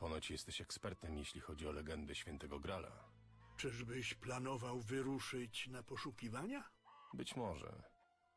Ponoć jesteś ekspertem, jeśli chodzi o legendę świętego Grala. Czyżbyś planował wyruszyć na poszukiwania? Być może.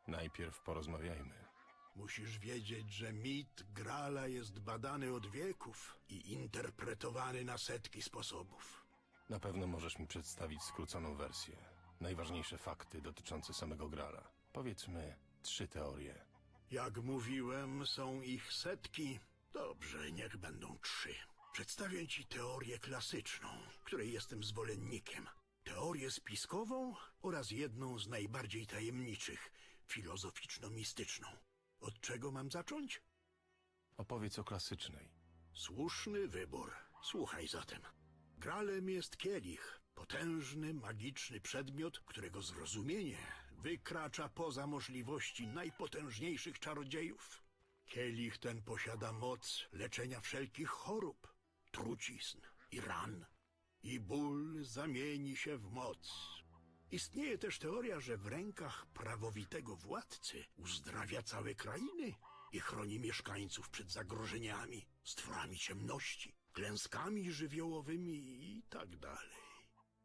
Najpierw porozmawiajmy. Musisz wiedzieć, że mit Grala jest badany od wieków i interpretowany na setki sposobów. Na pewno możesz mi przedstawić skróconą wersję. Najważniejsze fakty dotyczące samego Grala. Powiedzmy trzy teorie. Jak mówiłem, są ich setki. Dobrze, niech będą trzy. Przedstawię ci teorię klasyczną, której jestem zwolennikiem. Teorię spiskową oraz jedną z najbardziej tajemniczych, filozoficzno-mistyczną. Od czego mam zacząć? Opowiedz o klasycznej. Słuszny wybór. Słuchaj zatem. Gralem jest kielich, potężny, magiczny przedmiot, którego zrozumienie wykracza poza możliwości najpotężniejszych czarodziejów. Kielich ten posiada moc leczenia wszelkich chorób, trucizn i ran. I ból zamieni się w moc. Istnieje też teoria, że w rękach prawowitego władcy uzdrawia całe krainy i chroni mieszkańców przed zagrożeniami, stworami ciemności, klęskami żywiołowymi i tak dalej.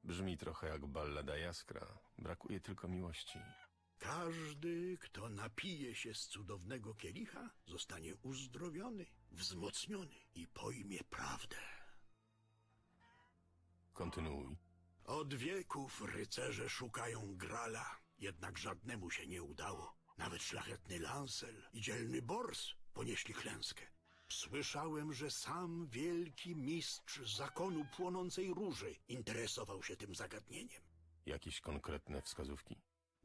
Brzmi trochę jak ballada Jaskra. Brakuje tylko miłości. Każdy, kto napije się z cudownego kielicha, zostanie uzdrowiony, wzmocniony i pojmie prawdę. Kontynuuj. Od wieków rycerze szukają grala, jednak żadnemu się nie udało. Nawet szlachetny Lancel i dzielny Bors ponieśli klęskę. Słyszałem, że sam wielki mistrz zakonu płonącej róży interesował się tym zagadnieniem. Jakieś konkretne wskazówki?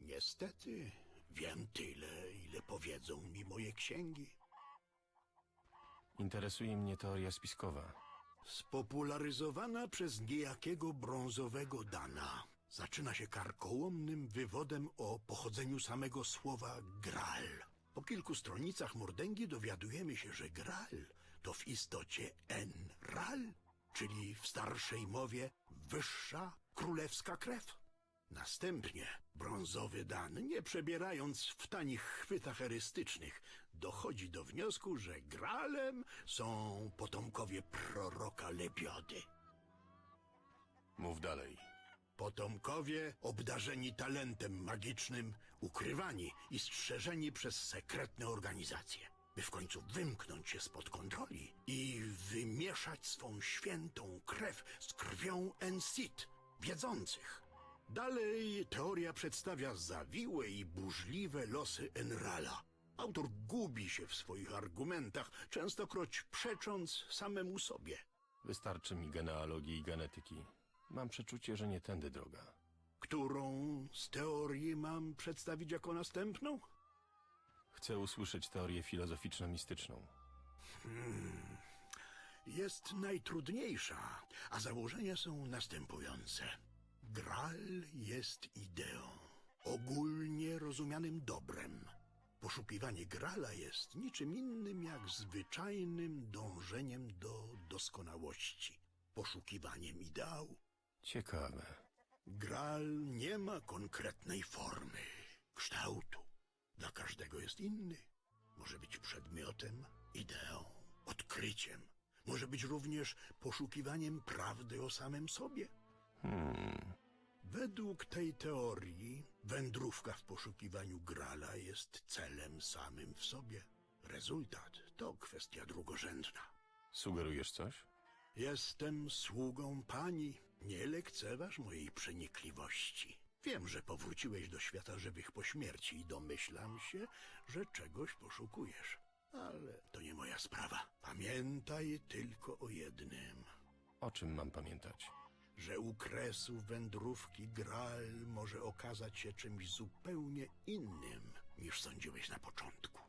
Niestety, wiem tyle, ile powiedzą mi moje księgi. Interesuje mnie teoria spiskowa. Spopularyzowana przez niejakiego brązowego Dana. Zaczyna się karkołomnym wywodem o pochodzeniu samego słowa Graal. Po kilku stronicach mordęgi dowiadujemy się, że Graal to w istocie Enral, czyli w starszej mowie wyższa królewska krew. Następnie brązowy Dan, nie przebierając w tanich chwytach erystycznych, dochodzi do wniosku, że Gralem są potomkowie proroka Lebiody. Mów dalej. Potomkowie obdarzeni talentem magicznym, ukrywani i strzeżeni przez sekretne organizacje, by w końcu wymknąć się spod kontroli i wymieszać swą świętą krew z krwią Ensit, wiedzących. Dalej teoria przedstawia zawiłe i burzliwe losy Enrala. Autor gubi się w swoich argumentach, częstokroć przecząc samemu sobie. Wystarczy mi genealogii i genetyki. Mam przeczucie, że nie tędy droga. Którą z teorii mam przedstawić jako następną? Chcę usłyszeć teorię filozoficzno-mistyczną. jest najtrudniejsza, a założenia są następujące. Graal jest ideą, ogólnie rozumianym dobrem. Poszukiwanie Grala jest niczym innym jak zwyczajnym dążeniem do doskonałości, poszukiwaniem ideału. Ciekawe. Graal nie ma konkretnej formy, kształtu. Dla każdego jest inny. Może być przedmiotem, ideą, odkryciem. Może być również poszukiwaniem prawdy o samym sobie. Według tej teorii wędrówka w poszukiwaniu Grala jest celem samym w sobie. Rezultat to kwestia drugorzędna. Sugerujesz coś? Jestem sługą pani. Nie lekceważ mojej przenikliwości. Wiem, że powróciłeś do świata żywych po śmierci i domyślam się, że czegoś poszukujesz. Ale to nie moja sprawa. Pamiętaj tylko o jednym. O czym mam pamiętać? Że u kresu wędrówki Graal może okazać się czymś zupełnie innym, niż sądziłeś na początku.